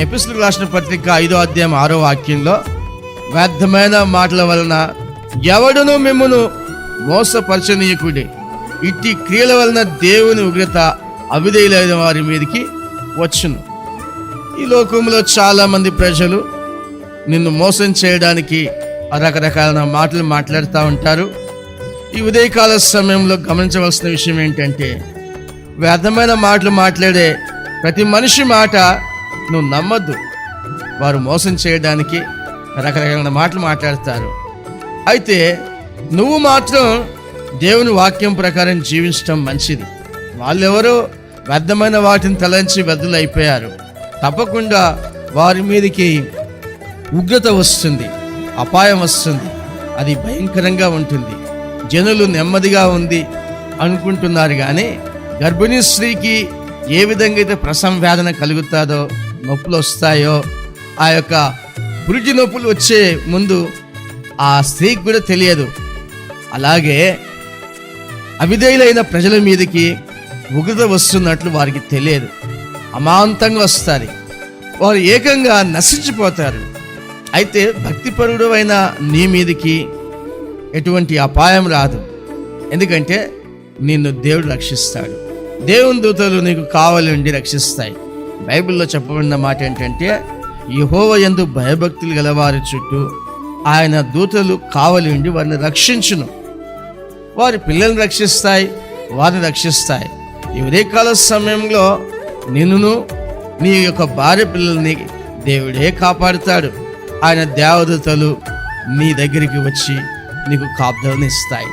Episode రాసిన పత్రిక ఐదో అధ్యాయం ఆరో వాక్యంలో వ్యర్థమైన మాటల వలన ఎవడును మిమ్మును మోసపరచనీయకుడి. ఇట్టి క్రియల వలన దేవుని ఉగ్రత అవిధేయులైన వారి మీదకి వచ్చును. ఈ లోకంలో చాలామంది ప్రజలు నిన్ను మోసం చేయడానికి రకరకాల మాటలు మాట్లాడుతూ ఉంటారు. ఈ ఉదయకాల సమయంలో గమనించవలసిన విషయం ఏంటంటే వ్యర్థమైన మాటలు మాట్లాడే ప్రతి మనిషి మాట నువ్వు నమ్మద్దు. వారు మోసం చేయడానికి రకరకాల మాటలు మాట్లాడతారు. అయితే నువ్వు మాత్రం దేవుని వాక్యం ప్రకారం జీవించడం మంచిది. వాళ్ళెవరో వ్యర్థమైన వాటిని తలంచి అయిపోయారు తప్పకుండా వారి మీదకి ఉగ్రత వస్తుంది అపాయం వస్తుంది అది భయంకరంగా ఉంటుంది. జనులు నెమ్మదిగా ఉంది అనుకుంటున్నారు కానీ గర్భిణీ స్త్రీకి ఏ విధంగా అయితే ప్రసవం వేదన కలుగుతాదో నొప్పులు వస్తాయో ఆ యొక్క పురిటి నొప్పులు వచ్చే ముందు ఆ స్త్రీకి కూడా తెలియదు. అలాగే అవిధేయులైన ప్రజల మీదకి ఉగ్రత వస్తున్నట్లు వారికి తెలియదు. అమాంతంగా వస్తారు. వారు ఏకంగా నశించిపోతారు. అయితే భక్తిపరుడు అయిన నీ మీదకి ఎటువంటి అపాయం రాదు. ఎందుకంటే నిన్ను దేవుడు రక్షిస్తాడు. దేవుని దూతలు నీకు కావలి ఉండి రక్షిస్తాయి. బైబిల్లో చెప్పబడిన మాట ఏంటంటే యహోవ ఎందు భయభక్తులు గలవారి చుట్టూ ఆయన దూతలు కావలి ఉండి వారిని రక్షించును. వారి పిల్లల్ని రక్షిస్తాయి వారిని రక్షిస్తాయి. ఎవరే కాల సమయంలో నిన్నును నీ యొక్క భార్య పిల్లల్ని దేవుడే కాపాడుతాడు. ఆయన దేవదూతలు నీ దగ్గరికి వచ్చి నీకు కాపుదలను ఇస్తాయి.